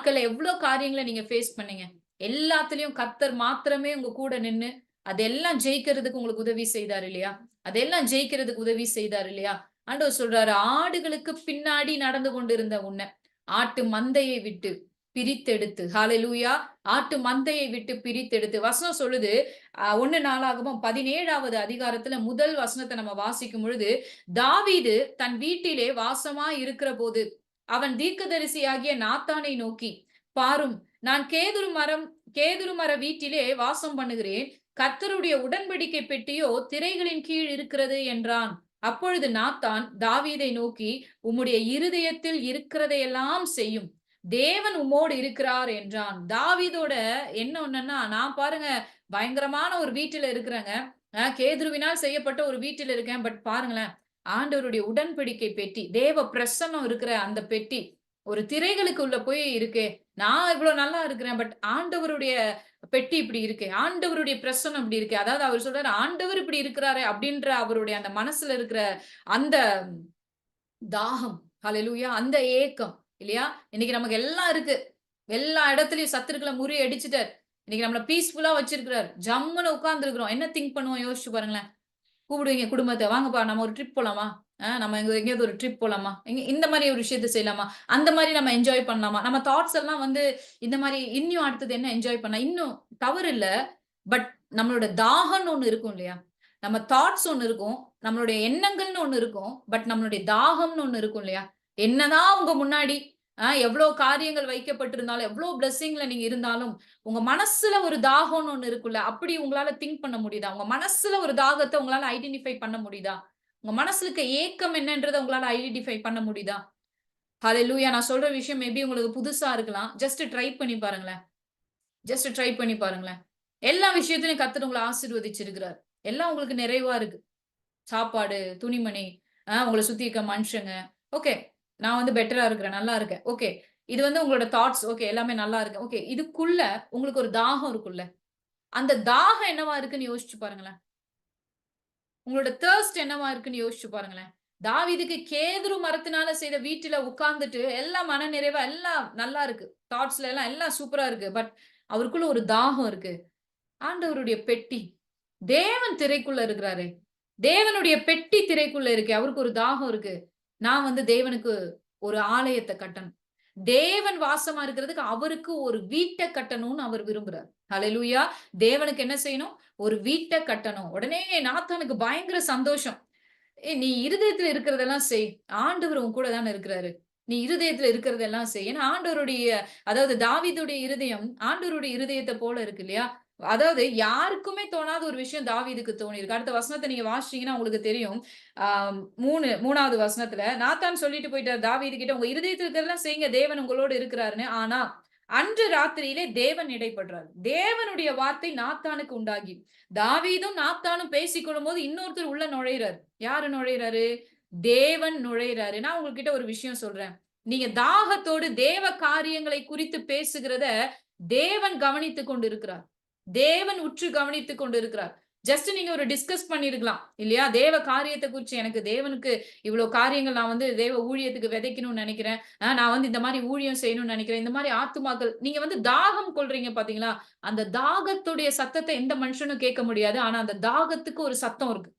நாட்கள்ல எவ்வளவு காரியங்களை நீங்க ஃபேஸ் பண்ணீங்க? எல்லாத்துலயும் கத்தர் மாத்திரமே உங்க கூட நின்னு அதெல்லாம் ஜெயிக்கிறதுக்கு உங்களுக்கு உதவி செய்தார் இல்லையா? அதெல்லாம் ஜெயிக்கிறதுக்கு உதவி செய்தார் இல்லையா? ஆண்டவர் சொல்றாரு ஆடுகளுக்கு பின்னாடி நடந்து கொண்டிருந்த உன்னை ஆட்டு மந்தையை விட்டு பிரித்தெடுத்து. ஹாலலூயா ஆட்டு மந்தையை விட்டு பிரித்தெடுத்து. வசனம் சொல்லுது ஒன்னு ஒண்ணு நாளாகவும் பதினேழாவது அதிகாரத்துல முதல் வசனத்தை நம்ம வாசிக்கும் பொழுது தாவீது தன் வீட்டிலே வாசமா இருக்கிற போது அவன் தீர்க்கதரிசியாகிய நாத்தானை நோக்கி பாரும் நான் கேதுரு மரம் கேதுரு மர வீட்டிலே வாசம் பண்ணுகிறேன். கர்த்தருடைய உடன்படிக்கை பெட்டியோ திரைகளின் கீழ் இருக்கிறது என்றான். அப்பொழுது நாத்தான் தாவீதை நோக்கி உம்முடைய இருதயத்தில் இருக்கிறதையெல்லாம் செய்யும். தேவன் உம்மோடு இருக்கிறார் என்றான். தாவீதோட என்ன ஒண்ணுன்னா நான் பாருங்க பயங்கரமான ஒரு வீட்டுல இருக்கிறேங்க. கேதுருவினால் செய்யப்பட்ட ஒரு வீட்டில் இருக்கேன். பட் பாருங்களேன் ஆண்டவருடைய உடன்படிக்கை பெட்டி தேவ பிரசன்னம் இருக்கிற அந்த பெட்டி ஒரு திரைகளுக்கு உள்ள போய் இருக்கே. நான் இவ்வளவு நல்லா இருக்கிறேன் பட் ஆண்டவருடைய பெட்டி இப்படி இருக்கு. ஆண்டவருடைய பிரசன்னம் இப்படி இருக்கு. அதாவது அவர் சொல்றாரு ஆண்டவர் இப்படி இருக்கிறாரு அப்படின்ற அவருடைய அந்த மனசுல இருக்கிற அந்த தாகம் ஹalleluya அந்த ஏக்கம் இல்லையா? இன்னைக்கு நமக்கு எல்லாம் இருக்கு. எல்லா இடத்துலயும் சத்துருக்களை முறி அடிச்சுட்டார் இன்னைக்கு நம்மள பீஸ்ஃபுல்லா வச்சிருக்கிறார். ஜம்முன்னு உட்கார்ந்து இருக்கிறோம் என்ன திங்க் பண்ணுவோம்? யோசிச்சு பாருங்களேன். கூப்பிடுவீங்க குடும்பத்தை. வாங்கப்பா நம்ம ஒரு ட்ரிப் போலாமா? ஆஹ் நம்ம எங்க எங்கேயாவது ஒரு ட்ரிப் போலாமா? எங்க இந்த மாதிரி ஒரு விஷயத்த செய்யலாமா? அந்த மாதிரி நம்ம என்ஜாய் பண்ணலாமா? நம்ம தாட்ஸ் எல்லாம் வந்து இந்த மாதிரி இன்னும் அடுத்தது என்ன என்ஜாய் பண்ணலாம் இன்னும் தவறு இல்ல பட் நம்மளோட தாகம்னு ஒண்ணு இருக்கும் இல்லையா? நம்ம தாட்ஸ் ஒண்ணு இருக்கும் நம்மளுடைய எண்ணங்கள்னு ஒண்ணு இருக்கும் பட் நம்மளுடைய தாகம்னு ஒண்ணு இருக்கும் இல்லையா? என்னதான் உங்க முன்னாடி ஆஹ் எவ்வளவு காரியங்கள் வைக்கப்பட்டிருந்தாலும் எவ்வளவு பிளஸ்ஸிங்ல நீங்க இருந்தாலும் உங்க மனசுல ஒரு தாகம்னு ஒண்ணு இருக்குல்ல அப்படி உங்களால திங்க் பண்ண முடியுதா? உங்க மனசுல ஒரு தாகத்தை உங்களால ஐடென்டிஃபை பண்ண முடியுதா? உங்க மனசுக்கு ஏக்கம் என்னன்றதை உங்களால ஐடென்டிஃபை பண்ண முடியுதா? ஹalleluya நான் சொல்ற விஷயம் மேபி உங்களுக்கு புதுசா இருக்கலாம். ஜஸ்ட் ட்ரை பண்ணி பாருங்களேன். ஜஸ்ட் ட்ரை பண்ணி பாருங்களேன். எல்லா விஷயத்திலையும் கத்துட்டு உங்களை ஆசீர்வதிச்சிருக்கிறார். எல்லாம் உங்களுக்கு நிறைவா இருக்கு. சாப்பாடு துணிமணி ஆஹ் உங்களை சுத்தி இருக்க மனுஷங்க. ஓகே நான் வந்து பெட்டரா இருக்கிறேன் நல்லா இருக்கேன். ஓகே இது வந்து உங்களோட தாட்ஸ் ஓகே எல்லாமே நல்லா இருக்கு ஓகே இதுக்குள்ள உங்களுக்கு ஒரு தாகம் இருக்குல்ல அந்த தாகம் என்னவா இருக்குன்னு யோசிச்சு பாருங்களேன். உங்களோட தேர்ஸ்ட் என்னவா இருக்குன்னு யோசிச்சு பாருங்களேன். தாவிதுக்கு கேதுரு மரத்தினால செய்த வீட்டுல உட்கார்ந்துட்டு எல்லாம் மன நிறைவா எல்லாம் நல்லா இருக்கு. தாட்ஸ்ல எல்லாம் எல்லாம் சூப்பரா இருக்கு. பட் அவருக்குள்ள ஒரு தாகம் இருக்கு. ஆண்டவருடைய பெட்டி. தேவன் திரைக்குள்ள இருக்கிறாரு. தேவனுடைய பெட்டி திரைக்குள்ள இருக்கு. அவருக்கு ஒரு தாகம் இருக்கு. நான் வந்து தேவனுக்கு ஒரு ஆலயத்தை கட்டணும். தேவன் வாசமா இருக்கிறதுக்கு அவருக்கு ஒரு வீட்டை கட்டணும்னு அவர் விரும்புறார். ஹalleluya தேவனுக்கு என்ன செய்யணும்? ஒரு வீட்டை கட்டணும். உடனே நாத்தானுக்கு பயங்கர சந்தோஷம். ஏய் நீ இருதயத்துல இருக்கிறதெல்லாம் செய். ஆண்டவர் உன் கூட தானே இருக்கிறாரு. நீ இருதயத்துல இருக்கிறதெல்லாம் செய். ஏன்னா ஆண்டவருடைய அதாவது தாவிதுடைய இருதயம் ஆண்டவருடைய இருதயத்தை போல இருக்கு இல்லையா? அதாவது யாருக்குமே தோணாத ஒரு விஷயம் தாவீதுக்கு தோணிருக்கு அடுத்த வசனத்தை நீங்க வாசிச்சீங்கன்னா உங்களுக்கு தெரியும். ஆஹ் மூணு மூணாவது வசனத்துல நாத்தான் சொல்லிட்டு போயிட்டார் தாவீது கிட்ட உங்க இருதயத்துல இருக்கிறதெல்லாம் செய்யுங்க தேவன் உங்களோடு இருக்கிறாருன்னு. ஆனா அன்று ராத்திரியிலே தேவன் இடைப்படுறார் தேவனுடைய வார்த்தை நாத்தானுக்கு உண்டாகி. தாவீதும் நாத்தானும் பேசிக்கொள்ளும் போது இன்னொருத்தர் உள்ள நுழையிறாரு. யாரு நுழையிறாரு? தேவன் நுழையிறாரு. நான் உங்ககிட்ட ஒரு விஷயம் சொல்றேன். நீங்க தாகத்தோடு தேவ காரியங்களை குறித்து பேசுகிறத தேவன் கவனித்து கொண்டு இருக்கிறார் தேவன் உற்று கவனித்துக் கொண்டிருக்கிறார். ஜஸ்ட் நீங்க ஒரு டிஸ்கஸ் பண்ணிருக்கலாம் இல்லையா? தேவ காரியத்தை குறிச்சு எனக்கு தேவனுக்கு இவ்வளவு காரியங்கள் நான் வந்து தேவ ஊழியத்துக்கு விதைக்கணும்னு நினைக்கிறேன். ஆஹ் நான் வந்து இந்த மாதிரி ஊழியம் செய்யணும்னு நினைக்கிறேன். இந்த மாதிரி ஆத்துமாக்கள் நீங்க வந்து தாகம் கொள்றீங்க பாத்தீங்களா? அந்த தாகத்துடைய சத்தத்தை எந்த மனுஷனும் கேட்க முடியாது. ஆனா அந்த தாகத்துக்கு ஒரு சத்தம் இருக்கு.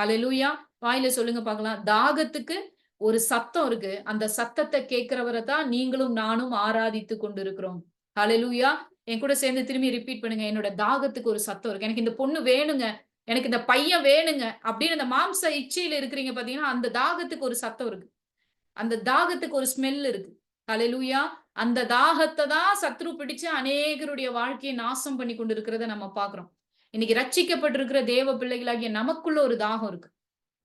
ஹலெலூயா வாயில சொல்லுங்க பாக்கலாம். தாகத்துக்கு ஒரு சத்தம் இருக்கு. அந்த சத்தத்தை கேட்கிறவரை தான் நீங்களும் நானும் ஆராதித்து கொண்டிருக்கிறோம். ஹலெலூயா என் கூட சேர்ந்து திரும்பி ரிப்பீட் பண்ணுங்க. என்னோட தாகத்துக்கு ஒரு சத்தம் இருக்கு. எனக்கு இந்த பொண்ணு வேணுங்க. எனக்கு இந்த பையன் வேணுங்க. அப்படின்னு அந்த மாம்ச இச்சையில இருக்கிறீங்க பாத்தீங்கன்னா அந்த தாகத்துக்கு ஒரு சத்தம் இருக்கு. அந்த தாகத்துக்கு ஒரு ஸ்மெல் இருக்கு. ஹalleluya அந்த தாகத்தை தான் சத்ரு பிடிச்சு அநேகருடைய வாழ்க்கையை நாசம் பண்ணி கொண்டு இருக்கிறத நம்ம பாக்குறோம் இன்னைக்கு ரட்சிக்கப்பட்டிருக்கிற தேவ பிள்ளைகளாகிய நமக்குள்ள ஒரு தாகம் இருக்கு.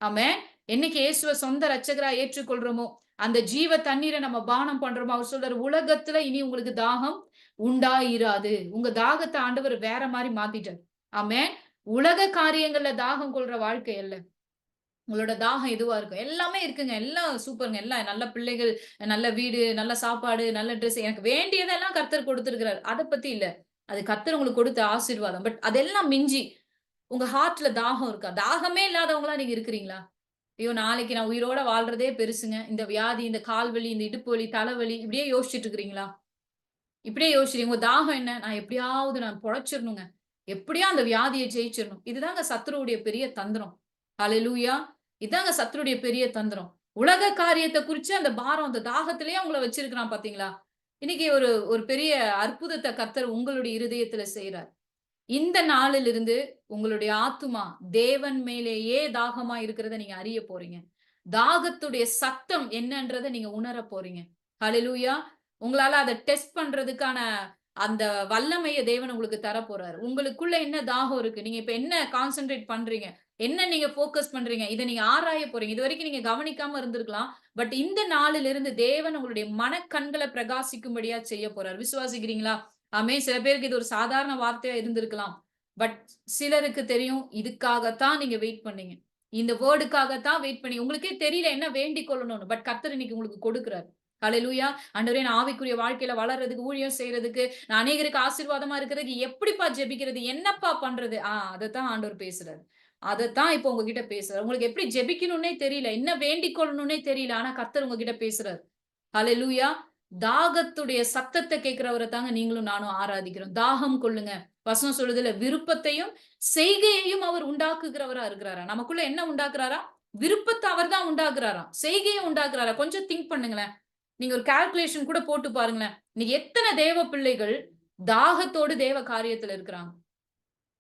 ஆமே என்னைக்கு இயேசுவ சொந்த ரட்சகரா ஏற்றுக்கொள்றோமோ அந்த ஜீவ தண்ணீரை நம்ம பானம் பண்றோமோ அவர் சொல்றாரு உலகத்துல இனி உங்களுக்கு தாகம் உண்டாயிராது. உங்க தாகத்தை ஆண்டவர் வேற மாதிரி மாத்திட்டார். ஆமே உலக காரியங்கள்ல தாகம் கொள்ற வாழ்க்கை அல்ல. உங்களோட தாகம் எதுவா இருக்கும்? எல்லாமே இருக்குங்க. எல்லாம் சூப்பருங்க. எல்லாம் நல்ல பிள்ளைகள் நல்ல வீடு நல்ல சாப்பாடு நல்ல ட்ரெஸ் எனக்கு வேண்டியதெல்லாம் கர்த்தர் கொடுத்துருக்கிறார். அதை பத்தி இல்ல. அது கர்த்தர் உங்களுக்கு கொடுத்த ஆசீர்வாதம். பட் அதெல்லாம் மிஞ்சி உங்க ஹார்ட்ல தாகம் இருக்கா? தாகமே இல்லாதவங்களா நீங்க இருக்கிறீங்களா? ஐயோ நாளைக்கு நான் உயிரோட வாழ்றதே பெருசுங்க. இந்த வியாதி இந்த கால் வலி இந்த இடுப்பு வலி தலைவலி இப்படியே யோசிச்சுட்டு இருக்கிறீங்களா? இப்படியே யோசிச்சிருங்க உங்க தாகம் என்ன? நான் எப்படியாவது நான் பொழைச்சிடணுங்க எப்படியா அந்த வியாதியை ஜெயிச்சிடணும் இதுதாங்க சத்ருடைய பெரிய தந்திரம். ஹalleluya. இதாங்க சத்ருடைய பெரிய தந்திரம். உலக காரியத்தை குறிச்சு அந்த பாரம் அந்த தாகத்திலேயே அவங்கள வச்சிருக்கிறான் பாத்தீங்களா? இன்னைக்கு ஒரு ஒரு பெரிய அற்புதத்தை கத்தர் உங்களுடைய இருதயத்துல செய்யறார் இந்த நாளிலிருந்து உங்களுடைய ஆத்துமா தேவன் மேலேயே தாகமா இருக்கிறத நீங்க அறிய போறீங்க. தாகத்துடைய சத்தம் என்னன்றதை நீங்க உணர போறீங்க. ஹalleluya. உங்களால அதை டெஸ்ட் பண்றதுக்கான அந்த வல்லமைய தேவன் உங்களுக்கு தர போறாரு. உங்களுக்குள்ள என்ன தாகம் இருக்கு? நீங்க இப்ப என்ன கான்சென்ட்ரேட் பண்றீங்க? என்ன நீங்க போக்கஸ் பண்றீங்க? இதை நீங்க ஆராய போறீங்க. இது வரைக்கும் நீங்க கவனிக்காம இருந்திருக்கலாம். பட் இந்த நாளில இருந்து தேவன் உங்களுடைய மனக்கண்களை பிரகாசிக்கும்படியா செய்ய போறாரு. விசுவாசிக்கிறீங்களா? ஆமே சில பேருக்கு இது ஒரு சாதாரண வார்த்தையா இருந்திருக்கலாம். பட் சிலருக்கு தெரியும் இதுக்காகத்தான் நீங்க வெயிட் பண்ணீங்க. இந்த வேர்டுக்காகத்தான் வெயிட் பண்ணி உங்களுக்கே தெரியல என்ன வேண்டிக் கொள்ளணும்னு. பட் கத்தர் இன்னைக்கு உங்களுக்கு கொடுக்குறாரு. கலையிலூயா ஆண்டவரே நான் ஆவிக்குரிய வாழ்க்கையில வளர்றதுக்கு ஊழியம் செய்யறதுக்கு நான் அநேகருக்கு ஆசீர்வாதமா இருக்கிறதுக்கு எப்படிப்பா ஜெபிக்கிறது என்னப்பா பண்றது? ஆஹ் அதைத்தான் ஆண்டவர் பேசுறாரு. அதைத்தான் இப்போ உங்ககிட்ட பேசுறாரு. உங்களுக்கு எப்படி ஜெபிக்கணும்னே தெரியல என்ன வேண்டிக் கொள்ளணும்னே தெரியல ஆனா கர்த்தர் உங்ககிட்ட பேசுறாரு. கலையிலூயா தாகத்துடைய சத்தத்தை கேட்கிறவரை தாங்க நீங்களும் நானும் ஆராதிக்கிறோம். தாகம் கொள்ளுங்க. வசனம் சொல்லுதுல விருப்பத்தையும் செய்கையையும் அவர் உண்டாக்குகிறவரா இருக்கிறாரா? நமக்குள்ள என்ன உண்டாக்குறாரா? விருப்பத்தை அவர் தான் உண்டாக்குறாரா செய்கையை உண்டாக்குறாரா? கொஞ்சம் திங்க் பண்ணுங்களேன். நீங்க ஒரு கால்குலேஷன் கூட போட்டு பாருங்களேன். இன்னைக்கு எத்தனை தேவ பிள்ளைகள் தாகத்தோடு தேவ காரியத்துல இருக்கிறாங்க?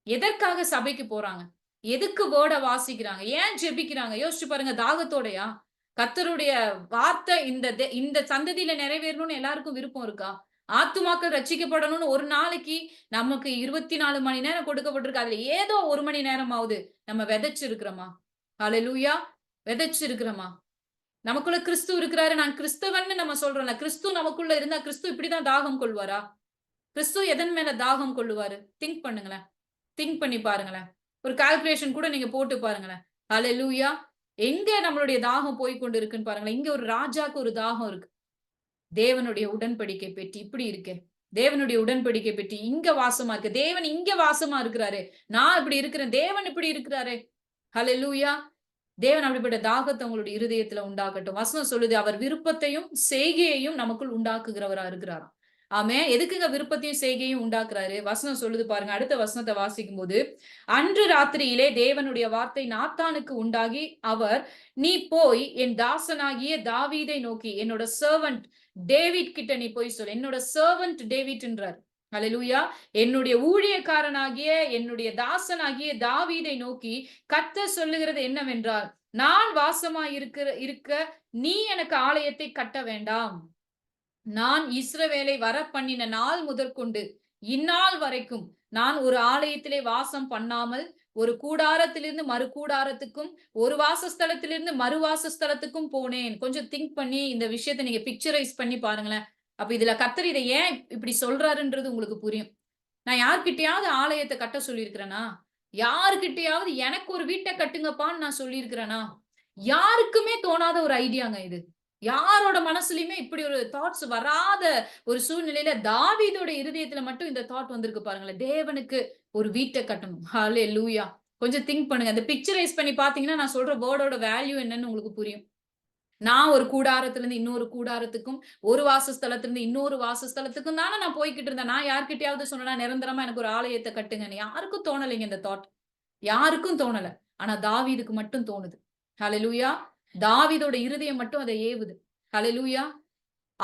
எதற்காக சபைக்கு போறாங்க? எதுக்கு வேர்ட வாசிக்கிறாங்க? ஏன் ஜெபிக்கிறாங்க? யோசிச்சு பாருங்க தாகத்தோடயா? கத்தருடைய வார்த்தை இந்த இந்த சந்ததியில நிறைவேறணும்னு எல்லாருக்கும் விருப்பம் இருக்கா? ஆத்துமாக்கள் ரச்சிக்கப்படணும்னு ஒரு நாளைக்கு நமக்கு இருபத்தி நாலு மணி நேரம் கொடுக்கப்பட்டிருக்கு. அதுல ஏதோ ஒரு மணி நேரமாவது நம்ம விதைச்சிருக்கிறோமா? ஹalleluya விதைச்சிருக்கிறோமா? நமக்குள்ள கிறிஸ்து இருக்கிறாரு நான் கிறிஸ்தவன் நம்ம சொல்றோம்ல கிறிஸ்து நமக்குள்ள இருந்தா கிறிஸ்து இப்படிதான் தாகம் கொள்வாரா? கிறிஸ்து எதன் மேல தாகம் கொள்ளுவாரு? திங்க் பண்ணுங்களேன். திங்க் பண்ணி பாருங்களேன். ஒரு கால்குலேஷன் கூட நீங்க போட்டு பாருங்களேன். ஹalleluya எங்க நம்மளுடைய தாகம் போய் கொண்டு இருக்குன்னு பாருங்களேன். இங்க ஒரு ராஜாக்கு ஒரு தாகம் இருக்கு. தேவனுடைய உடன்படிக்கை பெட்டி இப்படி இருக்கே. தேவனுடைய உடன்படிக்கை பெட்டி இங்க வாசமா இருக்கு. தேவன் இங்க வாசமா இருக்கிறாரு. நான் இப்படி இருக்கிறேன். தேவன் இப்படி இருக்கிறாரு. ஹலெலூயா தேவன் அப்படிப்பட்ட தாகத்தை உங்களுடைய இருதயத்துல உண்டாகட்டும். வசனம் சொல்லுது அவர் விருப்பத்தையும் செய்கையையும் நமக்குள் உண்டாக்குகிறவரா இருக்கிறாராம். ஆமே எதுக்குங்க விருப்பத்தையும் செய்கையும் உண்டாக்குறாரு? வசனம் சொல்லுது பாருங்க அடுத்த வசனத்தை வாசிக்கும் போது அன்று ராத்திரியிலே தேவனுடைய வார்த்தை நாத்தானுக்கு உண்டாகி அவர் நீ போய் என் தாசனாகிய தாவீதை நோக்கி என்னோட சர்வன்ட் டேவிட் கிட்ட நீ போய் சொல் என்னோட சர்வன்ட் டேவிட்ன்றார். ஹalleluya. என்னுடைய ஊழியக்காரனாகிய என்னுடைய தாசனாகிய தாவீதை நோக்கி கத்த சொல்லுகிறது என்னவென்றால் நான் வாசமா இருக்கிற இருக்க நீ எனக்கு ஆலயத்தை கட்ட வேண்டாம். நான் இஸ்ரவேலை வர பண்ணின நாள் முதற்கொண்டு இந்நாள் வரைக்கும் நான் ஒரு ஆலயத்திலே வாசம் பண்ணாமல் ஒரு கூடாரத்திலிருந்து மறு கூடாரத்துக்கும் ஒரு வாசஸ்தலத்திலிருந்து மறு வாசஸ்தலத்துக்கும் போனேன். கொஞ்சம் திங்க் பண்ணி இந்த விஷயத்தை நீங்க பிக்சரைஸ் பண்ணி பாருங்களேன். அப்ப இதுல கத்தர் இதை ஏன் இப்படி சொல்றாருன்றது உங்களுக்கு புரியும். நான் யார்கிட்டயாவது ஆலயத்தை கட்ட சொல்லியிருக்கிறேனா? யாருக்கிட்டயாவது எனக்கு ஒரு வீட்டை கட்டுங்கப்பான்னு நான் சொல்லியிருக்கிறேனா? யாருக்குமே தோணாத ஒரு ஐடியாங்க இது. யாரோட மனசுலயுமே இப்படி ஒரு தாட்ஸ் வராத ஒரு சூழ்நிலையில தாவீதோட இருதயத்துல மட்டும் இந்த தாட் வந்திருக்கு பாருங்களேன். தேவனுக்கு ஒரு வீட்டை கட்டணும். ஹாலே லூயா கொஞ்சம் திங்க் பண்ணுங்க. அந்த பிக்சரைஸ் பண்ணி பாத்தீங்கன்னா நான் சொல்ற வேர்டோட வேல்யூ என்னன்னு உங்களுக்கு புரியும். நான் ஒரு கூடாரத்திலிருந்து இன்னொரு கூடாரத்துக்கும் ஒரு வாசஸ்தலத்திலிருந்து இன்னொரு வாசஸ்தலத்துக்கும் தானே நான் போய்கிட்டு இருந்தேன். நான் யார்கிட்டயாவது சொன்னா நிரந்தரமா எனக்கு ஒரு ஆலயத்தை கட்டுங்கன்னு. யாருக்கும் தோணலைங்க இந்த தாட் யாருக்கும் தோணல. ஆனா தாவீதுக்கு மட்டும் தோணுது. ஹலலூயா தாவிதோட இருதயம் மட்டும் அதை ஏவுது. ஹலலூயா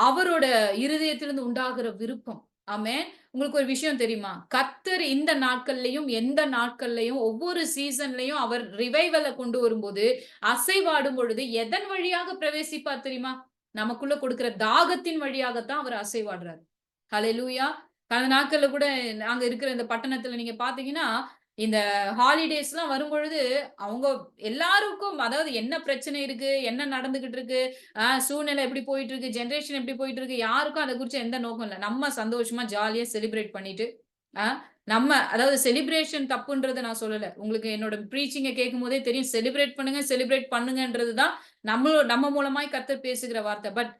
அவரோட இருதயத்திலிருந்து உண்டாகிற விருப்பம் ஆமேன். உங்களுக்கு ஒரு விஷயம் தெரியுமா? கத்தர் இந்த நாட்கள்லயும் எந்த நாட்கள்லயும் ஒவ்வொரு சீசன்லயும் அவர் ரிவைவலை கொண்டு வரும்போது அசைவாடும் பொழுது எதன் வழியாக பிரவேசிப்பார் தெரியுமா? நமக்குள்ள கொடுக்கிற தாகத்தின் வழியாகத்தான் அவர் அசைவாடுறாரு. ஹalleluya கடந்த நாட்கள்ல கூட நாங்க இருக்கிற இந்த பட்டணத்துல நீங்க பாத்தீங்கன்னா இந்த ஹாலிடேஸ்லாம் வரும்பொழுது அவங்க எல்லாருக்கும் அதாவது என்ன பிரச்சனை இருக்கு என்ன நடந்துகிட்டு இருக்கு ஆஹ் சூழ்நிலை எப்படி போயிட்டு இருக்கு ஜென்ரேஷன் எப்படி போயிட்டு இருக்கு யாருக்கும் அதை குறிச்சு எந்த நோக்கம் இல்லை. நம்ம சந்தோஷமா ஜாலியா செலிப்ரேட் பண்ணிட்டு ஆஹ் நம்ம அதாவது செலிப்ரேஷன் தப்புன்றதை நான் சொல்லல. உங்களுக்கு என்னோட ப்ரீச்சிங்க கேட்கும் போதே தெரியும். செலிப்ரேட் பண்ணுங்க செலிப்ரேட் பண்ணுங்கன்றது தான் நம்ம நம்ம மூலமாய் கத்து பேசுகிற வார்த்தை. பட்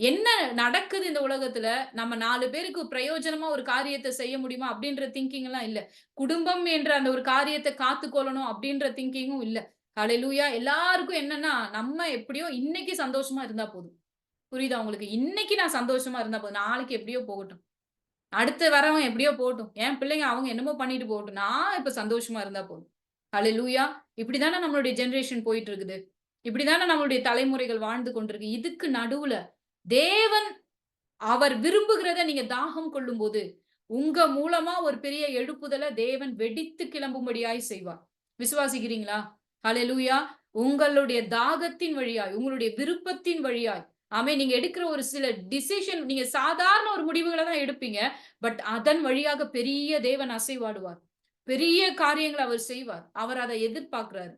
என்ன நடக்குது இந்த உலகத்துல? நம்ம நாலு பேருக்கு பிரயோஜனமா ஒரு காரியத்தை செய்ய முடியுமா? அப்படின்ற திங்கிங் எல்லாம் இல்ல. குடும்பம் என்ற அந்த ஒரு காரியத்தை காத்துக்கொள்ளணும் அப்படின்ற திங்கிங்கும் இல்ல. கலையிலூயா எல்லாருக்கும் என்னன்னா நம்ம எப்படியோ இன்னைக்கு சந்தோஷமா இருந்தா போதும். புரியுதா உங்களுக்கு? இன்னைக்கு நான் சந்தோஷமா இருந்தா போதும். நாளைக்கு எப்படியோ போகட்டும். அடுத்து வரவன் எப்படியோ போகட்டும். என் பிள்ளைங்க அவங்க என்னமோ பண்ணிட்டு போகட்டும். நான் இப்ப சந்தோஷமா இருந்தா போதும். கலையிலூயா இப்படிதானே நம்மளுடைய ஜெனரேஷன் போயிட்டு இருக்குது. இப்படிதானே நம்மளுடைய தலைமுறைகள் வாழ்ந்து கொண்டிருக்கு. இதுக்கு நடுவுல தேவன் அவர் விரும்புகிறத நீங்க தாகம் கொள்ளும்போது உங்க மூலமா ஒரு பெரிய எழுப்புதலை தேவன் வெடித்து கிளம்பும்படியாய் செய்வார். விசுவாசிக்கிறீங்களா? ஹலெலூயா உங்களுடைய தாகத்தின் வழியாய் உங்களுடைய விருப்பத்தின் வழியாய். ஆமே நீங்க எடுக்கிற ஒரு சில டிசிஷன் நீங்க சாதாரண ஒரு முடிவுகளை தான் எடுப்பீங்க. பட் அதன் வழியாக பெரிய தேவன் அசைவாடுவார். பெரிய காரியங்களை அவர் செய்வார். அவர் அதை எதிர்பார்க்கிறாரு.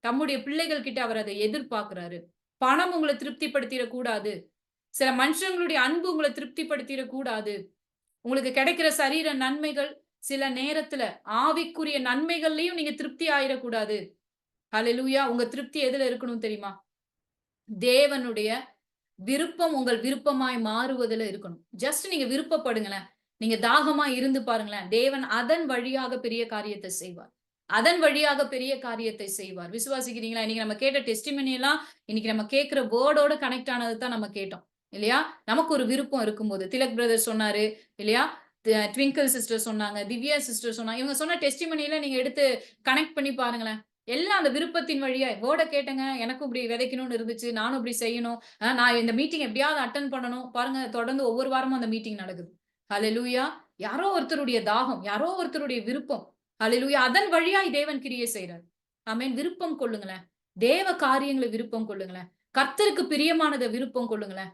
தம்முடைய பிள்ளைகள் கிட்ட அவர் அதை எதிர்பார்க்கிறாரு. பணம் உங்களை திருப்திப்படுத்திட கூடாது சில மனுஷங்களுடைய அன்பு உங்களை திருப்திப்படுத்திட கூடாது உங்களுக்கு கிடைக்கிற சரீர நன்மைகள் சில நேரத்துல ஆவிக்குரிய நன்மைகள்லயும் நீங்க திருப்தி ஆயிடக்கூடாது. ஹalleluya உங்க திருப்தி எதுல இருக்கணும் தெரியுமா? தேவனுடைய விருப்பம் உங்கள் விருப்பமாய் மாறுவதுல இருக்கணும். ஜஸ்ட் நீங்க விருப்பப்படுங்களேன். நீங்க தாகமா இருந்து பாருங்களேன். தேவன் அதன் வழியாக பெரிய காரியத்தை செய்வார். அதன் வழியாக பெரிய காரியத்தை செய்வார். விசுவாசிக்கிறீங்களா? இன்னைக்கு நம்ம கேட்ட டெஸ்டிமனி எல்லாம் இன்னைக்கு நம்ம கேட்கிற வேர்டோட கனெக்ட் ஆனது தான் நம்ம கேட்டோம். இல்லையா? நமக்கு ஒரு விருப்பம் இருக்கும்போது. திலக் பிரதர் சொன்னாரு இல்லையா? ட்விங்கிள் சிஸ்டர் சொன்னாங்க திவ்யா சிஸ்டர் சொன்னாங்க. இவங்க சொன்ன டெஸ்டிமனியில நீங்க எடுத்து கனெக்ட் பண்ணி பாருங்களேன். எல்லாம் அந்த விருப்பத்தின் வழியா வேர்டை கேட்டங்க எனக்கும் இப்படி விதைக்கணும்னு இருந்துச்சு நானும் இப்படி செய்யணும். நான் இந்த மீட்டிங் எப்படியாவது அட்டன் பண்ணணும். பாருங்க தொடர்ந்து ஒவ்வொரு வாரமும் அந்த மீட்டிங் நடக்குது. ஹalleluya யாரோ ஒருத்தருடைய தாகம் யாரோ ஒருத்தருடைய விருப்பம். ஹalleluya அதன் வழியாய் தேவன் கிரியை செய்யறாரு ஆமீன் விருப்பம் கொள்ளுங்களேன். தேவ காரியங்களை விருப்பம் கொள்ளுங்களேன். கர்த்தருக்கு பிரியமானதை விருப்பம் கொள்ளுங்களேன்.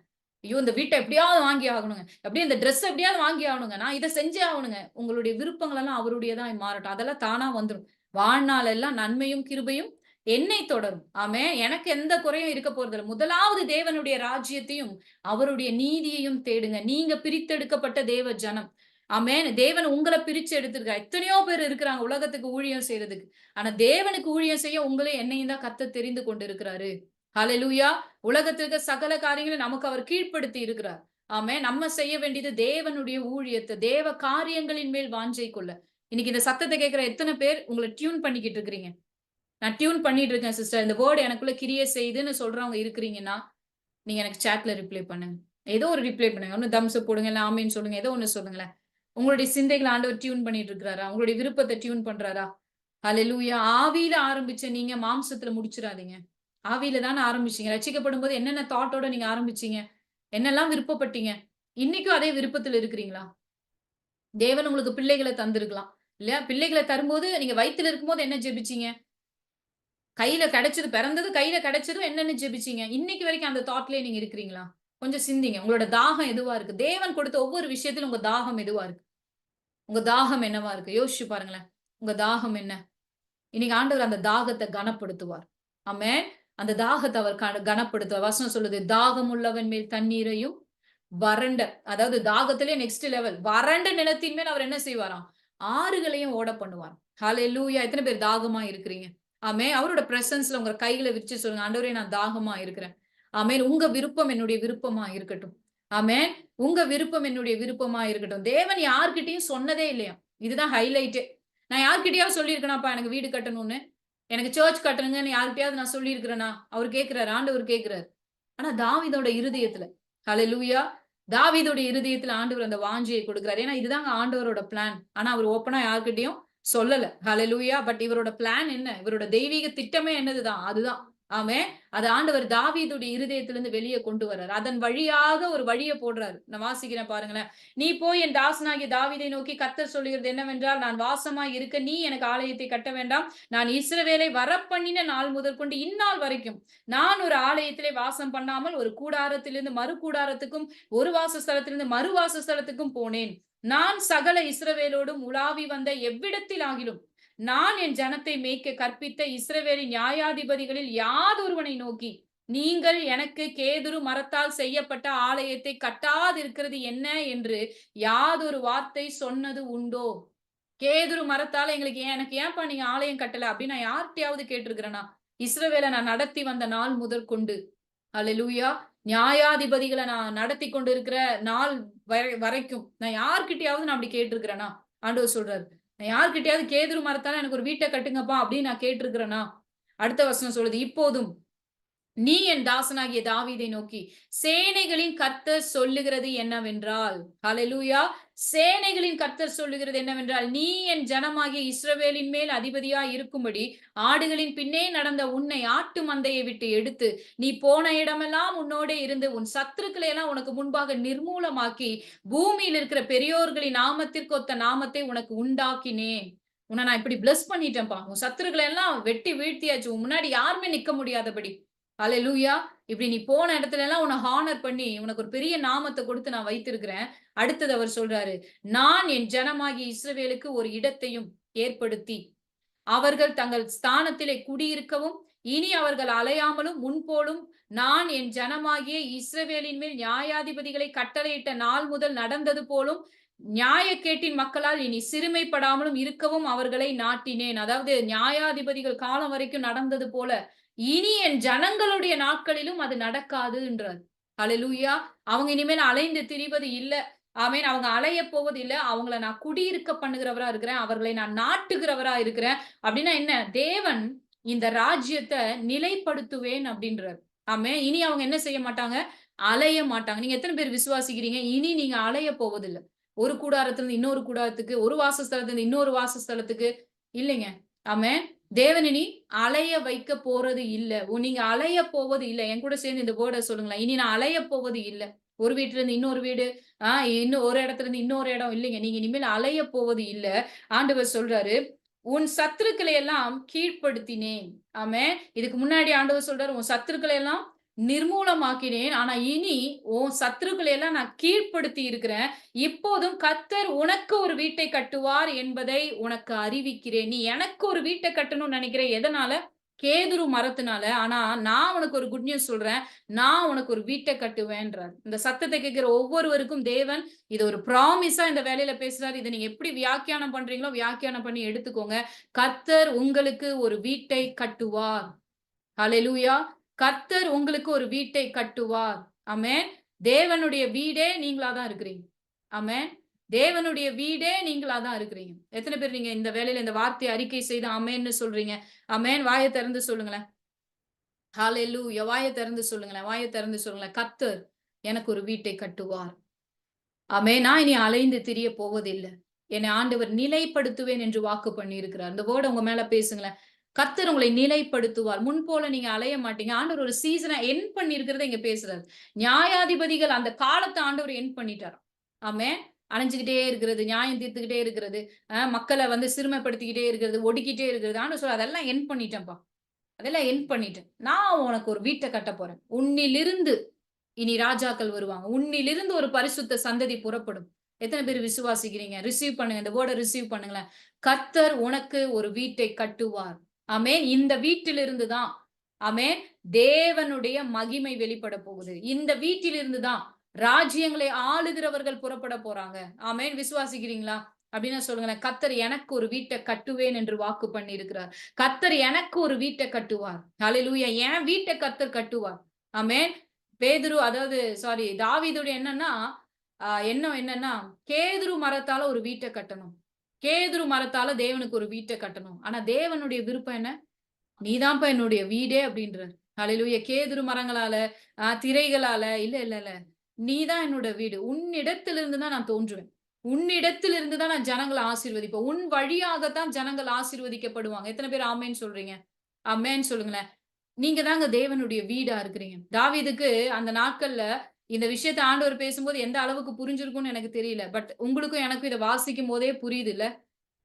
ஐயோ இந்த வீட்டை எப்படியாவது வாங்கி ஆகணுங்க. அப்படியே இந்த ட்ரெஸ் எப்படியாவது வாங்கி ஆகணுங்க. நான் இதை செஞ்சே ஆகணுங்க. உங்களுடைய விருப்பங்கள் எல்லாம் அவருடையதான் மாறட்டும். அதெல்லாம் தானா வந்துடும் வாழ்நாள் எல்லாம் நன்மையும் கிருபையும் என்னை தொடரும். ஆமே எனக்கு எந்த குறையும் இருக்க போறதில்ல. முதலாவது தேவனுடைய ராஜ்யத்தையும் அவருடைய நீதியையும் தேடுங்க. நீங்க பிரித்தெடுக்கப்பட்ட தேவ ஜனம். ஆமேன். தேவன் உங்களை பிரிச்சு எடுத்திருக்கா எத்தனையோ பேர் இருக்கிறாங்க உலகத்துக்கு ஊழியம் செய்யறதுக்கு ஆனா தேவனுக்கு ஊழியம் செய்ய உங்களே என்னையும் தான் கத்த தெரிந்து கொண்டு இருக்கிறாரு ஹலலூயா உலகத்திற்கு சகல காரியங்களை நமக்கு அவர் கீழ்ப்படுத்தி இருக்கிறார். ஆமே நம்ம செய்ய வேண்டியது தேவனுடைய ஊழியத்தை தேவ காரியங்களின் மேல் வாஞ்சை கொள்ள. இன்னைக்கு இந்த சத்தத்தை கேட்கிற எத்தனை பேர் உங்களை டியூன் பண்ணிக்கிட்டு இருக்கிறீங்க? நான் டியூன் பண்ணிட்டு இருக்கேன் சிஸ்டர் இந்த வேர்டு எனக்குள்ள கிரிய செய்துன்னு சொல்றவங்க இருக்கிறீங்கன்னா நீங்க எனக்கு சாட்ல ரிப்ளை பண்ணுங்க. ஏதோ ஒரு ரிப்ளை பண்ணுங்க. ஒன்னு தம்ஸ் போடுங்க இல்ல ஆமின்னு சொல்லுங்க ஏதோ ஒண்ணு சொல்லுங்களேன். உங்களுடைய சிந்தைகளை ஆண்டவர் டியூன் பண்ணிட்டு இருக்கிறாரா? உங்களுடைய விருப்பத்தை டியூன் பண்றாரா? ஹalleluya. ஆவியில ஆரம்பிச்ச நீங்க மாம்சத்துல முடிச்சிடாதீங்க. ஆவியில தானே ஆரம்பிச்சீங்க? ரசிக்கப்படும் போது என்னென்ன தாட்டோட நீங்க ஆரம்பிச்சீங்க? என்னெல்லாம் விருப்பப்பட்டீங்க? இன்னைக்கும் அதே விருப்பத்துல இருக்கிறீங்களா? தேவன் உங்களுக்கு பிள்ளைகளை தந்திருக்கலாம். இல்லையா? பிள்ளைகளை தரும்போது நீங்க வயிற்றுல இருக்கும்போது என்ன ஜெபிச்சீங்க? கையில கிடைச்சது பிறந்தது கையில கிடைச்சதும் என்னென்ன ஜெபிச்சீங்க? இன்னைக்கு வரைக்கும் அந்த தாட்லயே நீங்க இருக்கிறீங்களா? கொஞ்சம் சிந்திங்க. உங்களோட தாகம் எதுவா இருக்கு? தேவன் கொடுத்த ஒவ்வொரு விஷயத்திலும் உங்க தாகம் எதுவா இருக்கு? உங்க தாகம் என்னவா இருக்கு? யோசிச்சு பாருங்களேன். உங்க தாகம் என்ன? இன்னைக்கு ஆண்டவர் அந்த தாகத்தை கனப்படுத்துவார். ஆமென். அந்த தாகத்தை அவர் கன- கனப்படுத்துவார். வசனம் சொல்லுது தாகம் உள்ளவன் மேல் தண்ணீரையும் வறண்ட அதாவது தாகத்திலே நெக்ஸ்ட் லெவல் வறண்ட நிலத்தின் மேல் அவர் என்ன செய்வாராம்? ஆறுகளையும் ஓட பண்ணுவார். ஹalleluya எத்தனை பேர் தாகமா இருக்கிறீங்க? ஆமே அவரோட பிரசன்ஸ்ல உங்க கைகளை விரிச்சு சொல்லுங்க. ஆண்டவரே நான் தாகமா இருக்கிறேன். ஆமேன். உங்க விருப்பம் என்னுடைய விருப்பமா இருக்கட்டும். ஆமே உங்க விருப்பம் என்னுடைய விருப்பமா இருக்கட்டும். தேவன் யார்கிட்டயும் சொன்னதே இல்லையா? இதுதான் ஹைலைட்டே நான் யார்கிட்டயாவது சொல்லியிருக்கேனாப்பா எனக்கு வீடு கட்டணும்னு. எனக்கு சர்ச் கட்டணுங்கன்னு யார்கிட்டயாவது நான் சொல்லியிருக்கிறேனா? அவர் கேட்கிறாரு ஆண்டவர் கேட்கிறாரு. ஆனா தாவீதோட இருதயத்துல ஹalleluya தாவீதோட இருதயத்துல ஆண்டவர் அந்த வாஞ்சியை கொடுக்குறாரு. ஏன்னா இதுதாங்க ஆண்டவரோட பிளான் ஆனா அவர் ஓப்பனா யார்கிட்டயும் சொல்லல. ஹalleluya பட் இவரோட பிளான் என்ன? இவரோட தெய்வீக திட்டமே என்னதுதான்? அதுதான். ஆமே அது ஆண்டவர் தாவீதுடைய இருதயத்திலிருந்து வெளியே கொண்டு வர்றாரு. அதன் வழியாக ஒரு வழியை போடுறாரு. நான் வாசிக்கிறேன் பாருங்களேன். நீ போய் என் தாசனாகிய தாவிதை நோக்கி கத்தர் சொல்லுகிறது என்னவென்றால் நான் வாசமாய் இருக்க நீ எனக்கு ஆலயத்தை கட்ட வேண்டாம். நான் இஸ்ரவேலை வரப்பண்ணின நாள் முதற்கொண்டு இந்நாள் வரைக்கும் நான் ஒரு ஆலயத்திலே வாசம் பண்ணாமல் ஒரு கூடாரத்திலிருந்து மறு கூடாரத்துக்கும் ஒரு வாசஸ்தலத்திலிருந்து மறு வாசஸ்தலத்துக்கும் போனேன். நான் சகல இஸ்ரவேலோடும் உலாவி வந்த எவ்விடத்தில் ஆகிலும் நான் என் ஜனத்தை மேய்க்க கற்பித்த இஸ்ரவேலின் நியாயாதிபதிகளில் யாதொருவனை நோக்கி நீங்கள் எனக்கு கேதுரு மரத்தால் செய்யப்பட்ட ஆலயத்தை கட்டாதிருக்கிறது என்ன? என்று யாதொரு வார்த்தை சொன்னது உண்டோ? கேதுரு மரத்தால எங்களுக்கு ஏன் எனக்கு ஏன்பா நீங்க ஆலயம் கட்டல? அப்படின்னு நான் யார்கிட்டயாவது கேட்டிருக்கிறேனா? இஸ்ரவேலை நான் நடத்தி வந்த நாள் முதற்கொண்டு. அல்லேலூயா நியாயாதிபதிகளை நான் நடத்தி கொண்டு இருக்கிற நாள் வரை- வரைக்கும். நான் யார்கிட்டயாவது நான் அப்படி கேட்டிருக்கிறேனா? ஆண்டவர் சொல்றாரு. நான் யார்கிட்டயாவது கேதுரு மரத்தால எனக்கு ஒரு வீட்டை கட்டுங்கப்பா அப்படின்னு நான் கேட்டிருக்கிறேனா? அடுத்த வசனம் சொல்லுது இப்போதும் நீ என் தாசனாகிய தாவீதை நோக்கி சேனைகளின் கர்த்தர் சொல்லுகிறது என்னவென்றால் ஹலலூயா சேனைகளின் கர்த்தர் சொல்லுகிறது என்னவென்றால் நீ என் ஜனமாகிய இஸ்ரவேலின் மேல் அதிபதியா இருக்கும்படி ஆடுகளின் பின்னே நடந்த உன்னை ஆட்டு மந்தையை விட்டு எடுத்து நீ போன இடமெல்லாம் உன்னோட இருந்து உன் சத்துருக்களை எல்லாம் உனக்கு முன்பாக நிர்மூலமாக்கி பூமியில் இருக்கிற பெரியோர்களின் நாமத்திற்கு ஒத்த நாமத்தை உனக்கு உண்டாக்கினேன். உன்னை நான் இப்படி பிளஸ் பண்ணிட்டேன்ப்பா உன் சத்துருக்களை எல்லாம் வெட்டி வீழ்த்தியாச்சு. உன் முன்னாடி யாருமே நிக்க முடியாதபடி. அலையலூயா இப்படி நீ போன இடத்துல எல்லாம் உன்னை ஹானர் பண்ணி உனக்கு ஒரு பெரிய நாமத்தை கொடுத்து நான் வைத்திருக்கிறேன். அடுத்தது அவர் சொல்றாரு நான் என் ஜனமாகி இஸ்ரவேலுக்கு ஒரு இடத்தையும் ஏற்படுத்தி அவர்கள் தங்கள் ஸ்தானத்திலே குடியிருக்கவும் இனி அவர்கள் அலையாமலும் முன்போலும் நான் என் ஜனமாகிய இஸ்ரவேலின் மேல் நியாயாதிபதிகளை கட்டளையிட்ட நாள் முதல் நடந்தது போலும் நியாயக்கேட்டின் மக்களால் இனி சிறுமைப்படாமலும் இருக்கவும் அவர்களை நாட்டினேன். அதாவது நியாயாதிபதிகள் காலம் வரைக்கும் நடந்தது போல இனி என் ஜனங்களுடைய நாட்களிலும் அது நடக்காதுன்றார். அலலூயா அவங்க இனிமேல் அலைந்து திரிவது இல்லை. ஆமீன் அவங்க அலைய போவது இல்லை. அவங்கள நான் குடியிருக்க பண்ணுகிறவரா இருக்கிறேன். அவர்களை நான் நாட்டுகிறவரா இருக்கிறேன். அப்படின்னா என்ன? தேவன் இந்த ராஜ்யத்தை நிலைப்படுத்துவேன் அப்படின்றார். ஆமே இனி அவங்க என்ன செய்ய மாட்டாங்க? அலைய மாட்டாங்க. நீங்க எத்தனை பேர் விசுவாசிக்கிறீங்க? இனி நீங்க அலைய போவதில்லை ஒரு கூடாரத்துல இருந்து இன்னொரு கூடாரத்துக்கு ஒரு வாசஸ்தலத்துல இருந்து இன்னொரு வாசஸ்தலத்துக்கு. இல்லைங்க. ஆமே தேவனினி அலைய வைக்க போறது இல்ல. நீங்க அலைய போவது இல்ல. என் கூட சேர்ந்து இந்த வேர்டை சொல்லுங்களேன். இனி நான் அலைய போவது இல்ல. ஒரு வீட்டுல இருந்து இன்னொரு வீடு ஆஹ் இன்னும் ஒரு இடத்துல இருந்து இன்னொரு இடம் இல்லைங்க. நீங்க இனிமேல் அலைய போவது இல்ல. ஆண்டவர் சொல்றாரு உன் சத்துருக்களை எல்லாம் கீழ்ப்படுத்தினேன். ஆமே இதுக்கு முன்னாடி ஆண்டவர் சொல்றாரு உன் சத்துருக்களை எல்லாம் நிர்மூலமாக்கினேன். ஆனா இனி உன் சத்துருக்களை எல்லாம் நான் கீழ்ப்படுத்தி இருக்கிறேன். இப்போதும் கத்தர் உனக்கு ஒரு வீட்டை கட்டுவார் என்பதை உனக்கு அறிவிக்கிறேன். நீ எனக்கு ஒரு வீட்டை கட்டணும்னு நினைக்கிறேன் எதனால? கேதுரு மரத்தினால. ஆனா நான் உனக்கு ஒரு குட் நியூஸ் சொல்றேன். நான் உனக்கு ஒரு வீட்டை கட்டுவேன்றார். இந்த சத்தத்தை கேட்கிற ஒவ்வொருவருக்கும் தேவன் இது ஒரு ப்ராமிஸா இந்த வேலையில பேசுறாரு. இதை நீங்க எப்படி வியாக்கியானம் பண்றீங்களோ வியாக்கியானம் பண்ணி எடுத்துக்கோங்க. கத்தர் உங்களுக்கு ஒரு வீட்டை கட்டுவார். ஹலெலூயா கர்த்தர் உங்களுக்கு ஒரு வீட்டை கட்டுவார். அமேன் தேவனுடைய வீடே நீங்களா தான் இருக்கிறீங்க. அமேன் தேவனுடைய வீடே நீங்களா தான் இருக்கிறீங்க. எத்தனை பேர் நீங்க இந்த வேலையில இந்த வார்த்தையை அறிக்கை செய்து அமேன்னு சொல்றீங்க? அமேன் வாயை திறந்து சொல்லுங்களேன். ஹாலெல்லு வாயை திறந்து சொல்லுங்களேன். வாயை திறந்து சொல்லுங்களேன். கத்தர் எனக்கு ஒரு வீட்டை கட்டுவார். அமே நான் இனி அலைந்து திரிய போவதில்லை. என்னை ஆண்டவர் நிலைப்படுத்துவேன் என்று வாக்கு பண்ணியிருக்கிறார். அந்த இந்த வேர்டு உங்க மேல பேசுங்களேன். கத்தர் உங்களை நிலைப்படுத்துவார். முன் போல நீங்க அலைய மாட்டீங்க. ஆண்டவர் ஒரு சீசனை என் பண்ணிருக்கிறத இங்க பேசுறாரு. நியாயாதிபதிகள் அந்த காலத்தை ஆண்டவர் என் பண்ணிட்டார் ஆமே அணைஞ்சுக்கிட்டே இருக்கிறது நியாயம் தீர்த்துக்கிட்டே இருக்கிறது. மக்களை வந்து சிறுமைப்படுத்திக்கிட்டே இருக்கிறது ஒடுக்கிட்டே இருக்கிறது. ஆண்டு சொல்ல அதெல்லாம் என் பண்ணிட்டேன்ப்பா. அதெல்லாம் என் பண்ணிட்டேன். நான் உனக்கு ஒரு வீட்டை கட்ட போறேன். உன்னிலிருந்து இனி ராஜாக்கள் வருவாங்க. உன்னிலிருந்து ஒரு பரிசுத்த சந்ததி புறப்படும். எத்தனை பேர் விசுவாசிக்கிறீங்க? ரிசீவ் பண்ணுங்க. இந்த வேர்டை ரிசீவ் பண்ணுங்களேன். கத்தர் உனக்கு ஒரு வீட்டை கட்டுவார். அமேன் இந்த வீட்டிலிருந்து தான் அமேன் தேவனுடைய மகிமை வெளிப்பட போகுது. இந்த வீட்டிலிருந்து தான் ராஜ்யங்களை ஆளுகிறவர்கள் புறப்பட போறாங்க. ஆமேன். விசுவாசிக்கிறீங்களா? அப்படின்னு சொல்லுங்களேன். கத்தர் எனக்கு ஒரு வீட்டை கட்டுவேன் என்று வாக்கு பண்ணி இருக்கிறார் கத்தர் எனக்கு ஒரு வீட்டை கட்டுவார். அலையிலூயா என் வீட்டை கத்தர் கட்டுவார். ஆமேன். பேதுரு அதாவது சாரி தாவிதுடைய என்னன்னா என்ன என்னன்னா கேதுரு மரத்தால ஒரு வீட்டை கட்டணும். கேதுரு மரத்தால தேவனுக்கு ஒரு வீட்டை கட்டணும். ஆனா தேவனுடைய விருப்பம் என்ன? நீதான்ப்பா என்னுடைய வீடே அப்படின்றார். அலையிலுய கேதுரு மரங்களால ஆஹ் திரைகளால இல்ல இல்ல இல்ல. நீதான் என்னோட வீடு. உன்னிடத்திலிருந்து தான் நான் தோன்றுவேன். உன்னிடத்திலிருந்து தான் நான் ஜனங்களை ஆசீர்வதிப்பேன். உன் வழியாகத்தான் ஜனங்கள் ஆசீர்வதிக்கப்படுவாங்க. எத்தனை பேர் ஆமேன்னு சொல்றீங்க? அம்மேன்னு சொல்லுங்களேன். நீங்க தாங்க தேவனுடைய வீடா இருக்கிறீங்க. தாவிதுக்கு அந்த நாட்கள்ல இந்த விஷயத்த ஆண்டவர் பேசும்போது எந்த அளவுக்கு புரிஞ்சிருக்கும்னு எனக்கு தெரியல. பட் உங்களுக்கும் எனக்கும் இதை வாசிக்கும் போதே புரியுது இல்ல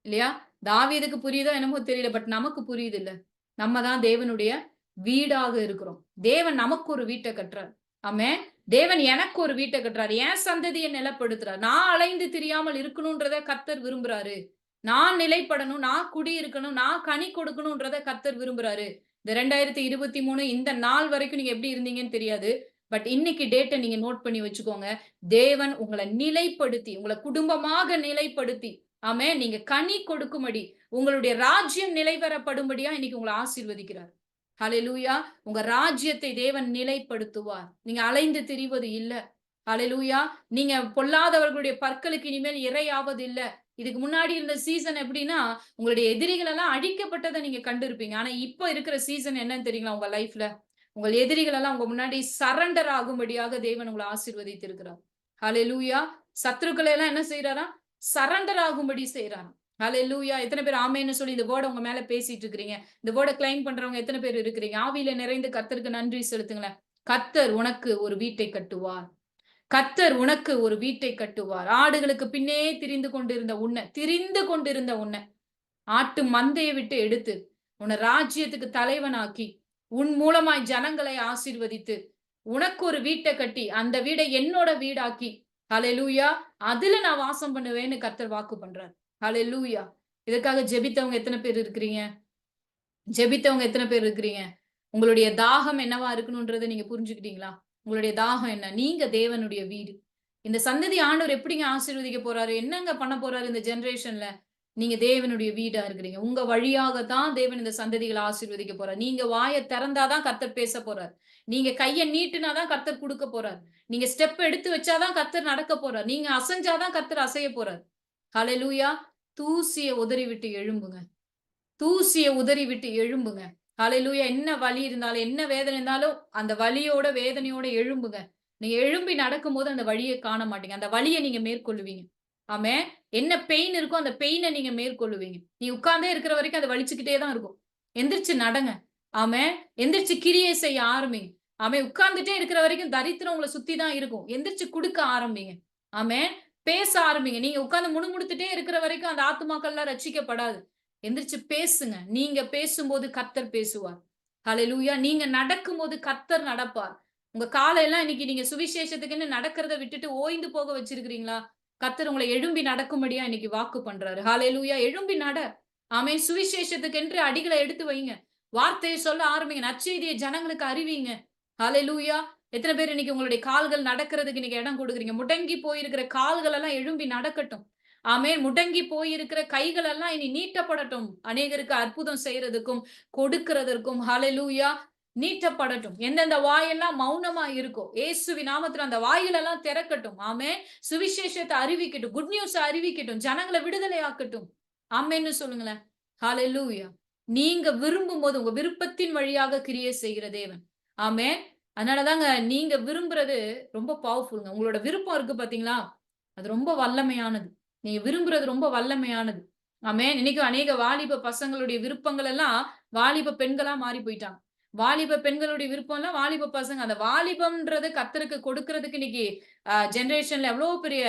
இல்லையா? தாவீதுக்கு புரியுதோ என்னமோ தெரியல பட் நமக்கு புரியுது இல்ல நம்ம தான் தேவனுடைய வீடாக இருக்கிறோம். தேவன் நமக்கு ஒரு வீட்டை கட்டுறார். ஆமே தேவன் எனக்கு ஒரு வீட்டை கட்டுறாரு. என் சந்ததியை நிலப்படுத்துறாரு. நான் அலைந்து தெரியாமல் இருக்கணும்ன்றத கத்தர் விரும்புறாரு. நான் நிலைப்படணும் நான் குடி இருக்கணும் நான் கனி கொடுக்கணும்ன்றத கத்தர் விரும்புறாரு. இந்த ரெண்டாயிரத்தி இருபத்தி மூணு இந்த நாள் வரைக்கும் நீங்க எப்படி இருந்தீங்கன்னு தெரியாது. பட் இன்னைக்கு டேட்டை நீங்க நோட் பண்ணி வச்சுக்கோங்க. தேவன் உங்களை நிலைப்படுத்தி உங்களை குடும்பமாக நிலைப்படுத்தி ஆமே நீங்க கனி கொடுக்கும்படி உங்களுடைய ராஜ்யம் நிலைவரப்படும்படியா இன்னைக்கு உங்களை ஆசீர்வதிக்கிறார். ஹலெலூயா உங்க ராஜ்யத்தை தேவன் நிலைப்படுத்துவார். நீங்க அலைந்து திரிவது இல்ல. ஹலெலூயா நீங்க பொல்லாதவர்களுடைய பற்களுக்கு இனிமேல் இறையாவது இல்ல. இதுக்கு முன்னாடி இருந்த சீசன் எப்படின்னா உங்களுடைய எதிரிகள் எல்லாம் அழிக்கப்பட்டதை நீங்க கண்டிருப்பீங்க. ஆனா இப்ப இருக்கிற சீசன் என்னன்னு தெரியுங்களா உங்க லைஃப்ல உங்கள் எதிரிகள் எல்லாம் உங்க முன்னாடி சரண்டர் ஆகும்படியாக தேவன் உங்களை ஆசீர்வதித்திருக்கிறார். ஹலே லூயா சத்ருக்களை எல்லாம் என்ன செய்யறாரா சரண்டர் ஆகும்படி செய்யறாராம் ஹலே லூயா எத்தனை பேர் ஆமேன்னு சொல்லி இந்த போர்டை உங்க மேல பேசிட்டு இருக்கிறீங்க. இந்த போர்டை கிளைம் பண்றவங்க எத்தனை பேர் இருக்கிறீங்க? ஆவியில நிறைந்து கத்தருக்கு நன்றி செலுத்துங்களேன். கத்தர் உனக்கு ஒரு வீட்டை கட்டுவார். கத்தர் உனக்கு ஒரு வீட்டை கட்டுவார். ஆடுகளுக்கு பின்னே திரிந்து கொண்டிருந்த உன்னை திரிந்து கொண்டிருந்த உன்னை ஆட்டு மந்தையை விட்டு எடுத்து உன்னை ராஜ்யத்துக்கு தலைவனாக்கி உன் மூலமாய் ஜனங்களை ஆசிர்வதித்து உனக்கு ஒரு வீட்டை கட்டி அந்த வீடை என்னோட வீடாக்கி. ஹலெலூயா அதுல நான் வாசம் பண்ணுவேன்னு கர்த்தர் வாக்கு பண்றார். ஹலெலூயா இதுக்காக ஜெபித்தவங்க எத்தனை பேர் இருக்கிறீங்க? ஜெபித்தவங்க எத்தனை பேர் இருக்கிறீங்க? உங்களுடைய தாகம் என்னவா இருக்கணும்ன்றதை நீங்க புரிஞ்சுக்கிட்டீங்களா? உங்களுடைய தாகம் என்ன? நீங்க தேவனுடைய வீடு. இந்த சந்ததி ஆண்டவர் எப்படிங்க ஆசீர்வதிக்க போறாரு? என்னங்க பண்ண போறாரு இந்த ஜெனரேஷன்ல நீங்க தேவனுடைய வீடா இருக்கிறீங்க. உங்க வழியாக தான் தேவன் இந்த சந்ததிகளை ஆசீர்வதிக்க போறார். நீங்க வாயை திறந்தாதான் கர்த்தர் பேச போறார். நீங்க கையை நீட்டுனாதான் கர்த்தர் கொடுக்க போறார். நீங்க ஸ்டெப் எடுத்து வச்சாதான் கர்த்தர் நடக்க போறார். நீங்க அசைஞ்சாதான் கர்த்தர் அசைய போறார். ஹலெலூயா தூசிய உதறி விட்டு எழும்புங்க. தூசிய உதறி விட்டு எழும்புங்க. ஹலெலூயா என்ன வலி இருந்தாலும் என்ன வேதனை இருந்தாலும் அந்த வலியோட வேதனையோட எழும்புங்க. நீங்க எழும்பி நடக்கும் போது அந்த வழியை காண மாட்டீங்க. அந்த வழியை நீங்க மேற்கொள்ளுவீங்க. ஆமே. என்ன பெயின் இருக்கோ அந்த பெயினை நீங்க மேற்கொள்ளுவீங்க. நீ உட்கார்ந்தே இருக்கிற வரைக்கும் அதை வலிச்சுக்கிட்டே தான் இருக்கும். எந்திரிச்சு நடங்க. ஆமே. எந்திரிச்சு கிரியை செய்ய ஆரம்பிங்க. ஆமே உட்கார்ந்துட்டே இருக்கிற வரைக்கும் தரித்திரம் உங்களை சுத்தி தான் இருக்கும். எந்திரிச்சு கொடுக்க ஆரம்பிங்க. ஆமே. பேச ஆரம்பிங்க. நீங்க உட்கார்ந்து முணுமுணுத்துட்டே இருக்கிற வரைக்கும் அந்த ஆத்துமாக்கள்லாம் ரச்சிக்கப்படாது எந்திரிச்சு பேசுங்க. நீங்க பேசும்போது கத்தர் பேசுவார். ஹalleluya நீங்க நடக்கும்போது கத்தர் நடப்பார். உங்க காலையெல்லாம் இன்னைக்கு நீங்க சுவிசேஷத்துக்குன்னு நடக்கிறத விட்டுட்டு ஓய்ந்து போக வச்சிருக்கிறீங்களா? கத்தர் உங்களை எழும்பி நடக்கும்படியா இன்னைக்கு வாக்கு பண்றாரு. ஹாலேலூயா எழும்பி நட. ஆமே சுவிசேஷத்துக்கென்று அடிகளை எடுத்து வைங்க. வார்த்தையை சொல்ல ஆரம்பிங்க. நற்செய்தியை ஜனங்களுக்கு அறிவிங்க. ஹாலேலூயா எத்தனை பேர் இன்னைக்கு உங்களுடைய கால்கள் நடக்கிறதுக்கு இன்னைக்கு இடம் கொடுக்குறீங்க? முடங்கி போயிருக்கிற கால்கள் எல்லாம் எழும்பி நடக்கட்டும். ஆமே முடங்கி போயிருக்கிற கைகள் எல்லாம் இனி நீட்டப்படட்டும். அநேகருக்கு அற்புதம் செய்யறதுக்கும் கொடுக்கிறதற்கும். ஹலலூயா நீட்டப்படட்டும். எந்தெந்த வாயெல்லாம் மௌனமா இருக்கோ ஏசுவி நாமத்துல அந்த வாயிலெல்லாம் திறக்கட்டும். ஆமே சுவிசேஷத்தை அறிவிக்கட்டும். Good news அறிவிக்கட்டும். ஜனங்களை விடுதலை ஆக்கட்டும் ஆமேன்னு சொல்லுங்களேன். ஹalleluya நீங்க விரும்பும் போது உங்க விருப்பத்தின் வழியாக கிரியே செய்கிற தேவன். ஆமே அதனாலதாங்க நீங்க விரும்புறது ரொம்ப பவர்ஃபுல்ங்க உங்களோட விருப்பம் இருக்கு பாத்தீங்களா? அது ரொம்ப வல்லமையானது. நீங்க விரும்புறது ரொம்ப வல்லமையானது. ஆமே இன்னைக்கு அநேக வாலிப பசங்களுடைய விருப்பங்கள் எல்லாம் வாலிப பெண்களா மாறி போயிட்டாங்க. வாலிப பெண்களுடைய விருப்பம் வாலிப பசங்க. அந்த வாலிபம்ன்றது கத்தருக்கு கொடுக்கறதுக்கு இன்னைக்கு ஜெனரேஷன்ல எவ்வளவு பெரிய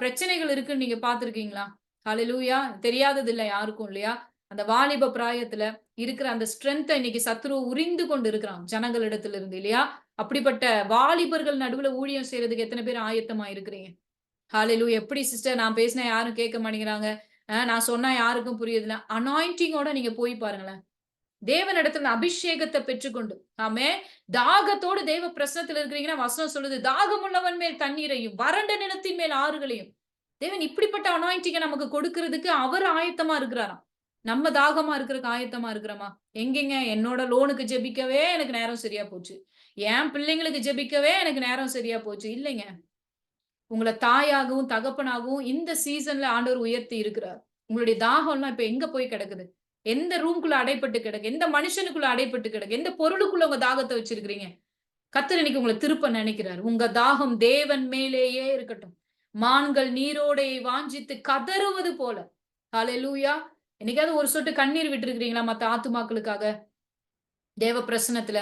பிரச்சனைகள் இருக்குன்னு நீங்க பாத்திருக்கீங்களா ஹalleluya தெரியாதது இல்லை யாருக்கும் இல்லையா? அந்த வாலிப பிராயத்துல இருக்கிற அந்த ஸ்ட்ரென்த்தை இன்னைக்கு சத்ரு உறிந்து கொண்டு இருக்கிறான் ஜனங்களிடத்துல இருந்து இல்லையா? அப்படிப்பட்ட வாலிபர்கள் நடுவுல ஊழியம் செய்யறதுக்கு எத்தனை பேர் ஆயத்தமா இருக்கிறீங்க? ஹாலிலு எப்படி சிஸ்டர் நான் பேசினா யாரும் கேட்க மாட்டேங்கிறாங்க? நான் சொன்னா யாருக்கும் புரியுதுல அனாயிண்டிங்கோட நீங்க போய் பாருங்களேன். தேவனிடத்துல அபிஷேகத்தை பெற்றுக்கொண்டு. ஆமே தாகத்தோடு தேவ பிரசனத்துல இருக்கிறீங்கன்னா வசனம் சொல்லுது தாகம் உள்ளவன் மேல் தண்ணீரையும் வறண்ட நிலத்தின் மேல் ஆறுகளையும். தேவன் இப்படிப்பட்ட அனாயிண்டிங்க நமக்கு கொடுக்கறதுக்கு அவர் ஆயத்தமா இருக்கிறாராம். நம்ம தாகமா இருக்கிறதுக்கு ஆயத்தமா இருக்கிறோமா? எங்கெங்க? என்னோட லோனுக்கு ஜெபிக்கவே எனக்கு நேரம் சரியா போச்சு. என் பிள்ளைங்களுக்கு ஜெபிக்கவே எனக்கு நேரம் சரியா போச்சு. இல்லைங்க. உங்களை தாயாகவும் தகப்பனாகவும் இந்த சீசன்ல ஆண்டவர் உயர்த்தி இருக்கிறார். உங்களுடைய தாகம்லாம் இப்ப எங்க போய் கிடக்குது? எந்த ரூம்குள்ள அடைப்பட்டு கிடக்கு எந்த மனுஷனுக்குள்ள அடைப்பட்டு கிடக்கு எந்த பொருளுக்குள்ள உங்க தாகத்தை வச்சிருக்கிறீங்க? கத்தர் இன்னைக்கு உங்களை திருப்ப நினைக்கிறார். உங்க தாகம் தேவன் மேலேயே இருக்கட்டும். மான்கள் நீரோடையை வாஞ்சித்து கதறுவது போல. ஹalleluya என்னைக்காவது ஒரு சொட்டு கண்ணீர் விட்டுருக்கிறீங்களா மத்த ஆத்துமாக்களுக்காக? தேவ பிரசனத்துல.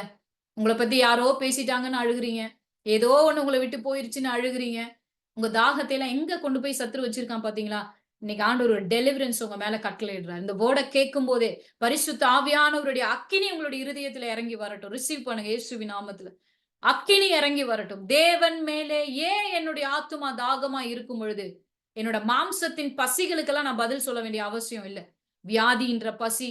உங்களை பத்தி யாரோ பேசிட்டாங்கன்னு அழுகுறீங்க. ஏதோ ஒண்ணு உங்களை விட்டு போயிருச்சுன்னு அழுகுறீங்க. உங்க தாகத்தை எல்லாம் எங்க கொண்டு போய் சத்துரு வச்சிருக்கான் பாத்தீங்களா? இன்னைக்கு ஆண்டு ஒரு டெலிவரன்ஸ் உங்க மேல கட்டளையிடுறாரு. இந்த போர்டை கேட்கும் போதே பரிசுத்த ஆவியானவருடைய அக்கினி உங்களுடைய இருதயத்துல இறங்கி வரட்டும். ரிசீவ் பண்ணுங்க இயேசுவி நாமத்துல. அக்கினி இறங்கி வரட்டும். தேவன் மேலே ஏன் என்னுடைய ஆத்துமா தாகமா இருக்கும் பொழுது என்னோட மாம்சத்தின் பசிகளுக்கெல்லாம் நான் பதில் சொல்ல வேண்டிய அவசியம் இல்லை. வியாதின்ற பசி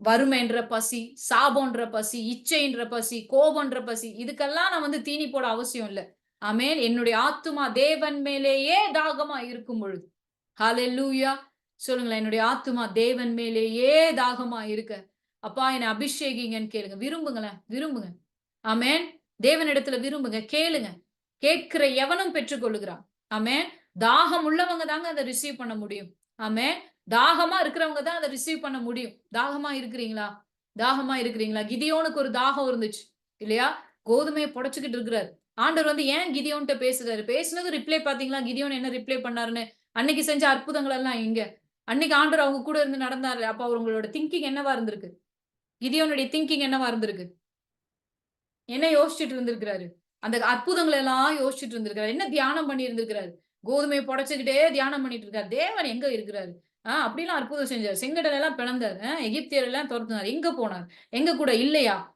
வறுமைன்ற பசி சாபம்ன்ற பசி இச்சைன்ற பசி கோபன்ற பசி இதுக்கெல்லாம் நான் வந்து தீனி போட அவசியம் இல்லை. அமேன் என்னுடைய ஆத்துமா தேவன் மேலேயே தாகமா இருக்கும் பொழுது ஹலெல்லூயா சொல்லுங்களேன். என்னுடைய ஆத்துமா தேவன் மேலேயே தாகமா இருக்க. அப்பா என்னை அபிஷேகிங்கன்னு கேளுங்க. விரும்புங்களேன். விரும்புங்க. ஆமேன். தேவனிடத்துல விரும்புங்க. கேளுங்க. கேட்கிற எவனும் பெற்றுக்கொள்ளுகிறான். ஆமேன். தாகம் உள்ளவங்க தாங்க அதை ரிசீவ் பண்ண முடியும். அமேன் தாகமா இருக்கிறவங்க தான் அதை ரிசீவ் பண்ண முடியும். தாகமா இருக்கிறீங்களா? தாகமா இருக்கிறீங்களா? கிதியோனுக்கு ஒரு தாகம் இருந்துச்சு. இல்லையா? கோதுமையை புடைச்சுக்கிட்டு இருக்கிறாரு. ஆண்டவர் வந்து ஏன் கிதியோன்ட்ட பேசுறாரு? பேசுனது ரிப்ளை பாத்தீங்களா கிதியோன் என்ன ரிப்ளை பண்ணாருன்னு? அன்னைக்கு செஞ்ச அற்புதங்கள் எல்லாம் இங்க அன்னைக்கு ஆண்டவர் அவங்க கூட இருந்து நடந்தாரு. அப்ப அவங்களோட திங்கிங் என்னவா இருந்திருக்கு? கிதியோனுடைய திங்கிங் என்னவா இருந்திருக்கு? என்ன யோசிச்சுட்டு இருந்திருக்கிறாரு? அந்த அற்புதங்கள் எல்லாம் யோசிச்சுட்டு இருந்திருக்காரு என்ன தியானம் பண்ணி இருந்திருக்கிறாரு கோதுமையை புடைச்சுக்கிட்டே தியானம் பண்ணிட்டு இருக்காரு தேவன் எங்க இருக்கிறாரு? ஆஹ் அப்படிலாம் அற்புதம் செஞ்சார். செங்கடல் எல்லாம் பிளந்தாரு. எகிப்தியர் எல்லாம் துரத்துனார். எங்க போனார்? எங்க கூட இல்லையா?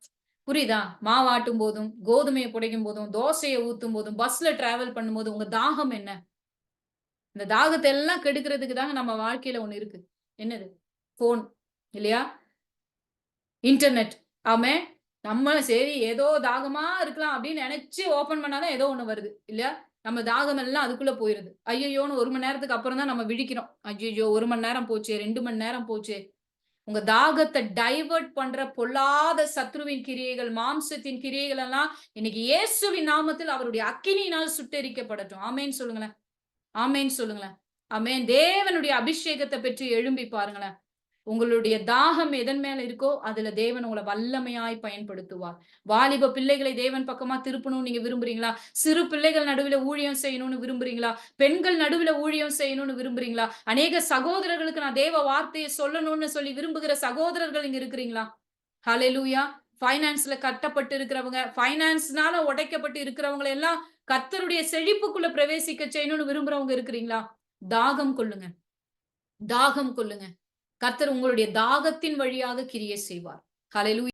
புரியுதா? மாவாட்டும் போதும் கோதுமையை புடைக்கும் போதும் தோசையை ஊத்தும் போதும் பஸ்ல டிராவல் பண்ணும்போது உங்க தாகம் என்ன? இந்த தாகத்தை எல்லாம் கெடுக்கிறதுக்கு தாங்க நம்ம வாழ்க்கையில ஒண்ணு இருக்கு. என்னது? போன் இல்லையா? இன்டர்நெட் ஆமே நம்ம சரி ஏதோ தாகமா இருக்கலாம் அப்படின்னு நினைச்சு ஓபன் பண்ணாதான் ஏதோ ஒண்ணு வருது இல்லையா? நம்ம தாகம் எல்லாம் அதுக்குள்ள போயிருது. ஐயோன்னு ஒரு மணி நேரத்துக்கு அப்புறம் தான் நம்ம விழிக்கிறோம். ஐயோ ஒரு மணி நேரம் போச்சே ரெண்டு மணி நேரம் போச்சே உங்க தாகத்தை டைவர்ட் பண்ற பொல்லாத சத்ருவின் கிரியைகள் மாம்சத்தின் கிரியைகள் எல்லாம் இன்னைக்கு இயேசுவின் நாமத்தில் அவருடைய அக்கினியினால் சுட்டெரிக்கப்படட்டும். ஆமேன்னு சொல்லுங்களேன். ஆமேன்னு சொல்லுங்களேன். ஆமேன். தேவனுடைய அபிஷேகத்தை பெற்று எழும்பி பாருங்களேன். உங்களுடைய தாகம் எதன் மேல இருக்கோ அதுல தேவன் உங்களை வல்லமையாய் பயன்படுத்துவார். வாலிப பிள்ளைகளை தேவன் பக்கமா திருப்பணும்னு நீங்க விரும்புறீங்களா? சிறு பிள்ளைகள் நடுவில் ஊழியம் செய்யணும்னு விரும்புறீங்களா? பெண்கள் நடுவில் ஊழியம் செய்யணும்னு விரும்புறீங்களா? அநேக சகோதரர்களுக்கு நான் தேவ வார்த்தையை சொல்லணும்னு சொல்லி விரும்புகிற சகோதரர்கள் இங்க இருக்கிறீங்களா? ஹலெலூயா ஃபைனான்ஸ்ல கட்டப்பட்டு இருக்கிறவங்க ஃபைனான்ஸ்னால உடைக்கப்பட்டு இருக்கிறவங்க எல்லாம் கத்தருடைய செழிப்புக்குள்ள பிரவேசிக்க செய்யணும்னு விரும்புறவங்க இருக்கிறீங்களா? தாகம் கொள்ளுங்க. தாகம் கொள்ளுங்க. கர்த்தர் உங்களுடைய தாகத்தின் வழியாக கிரியை செய்வார். கலையிலு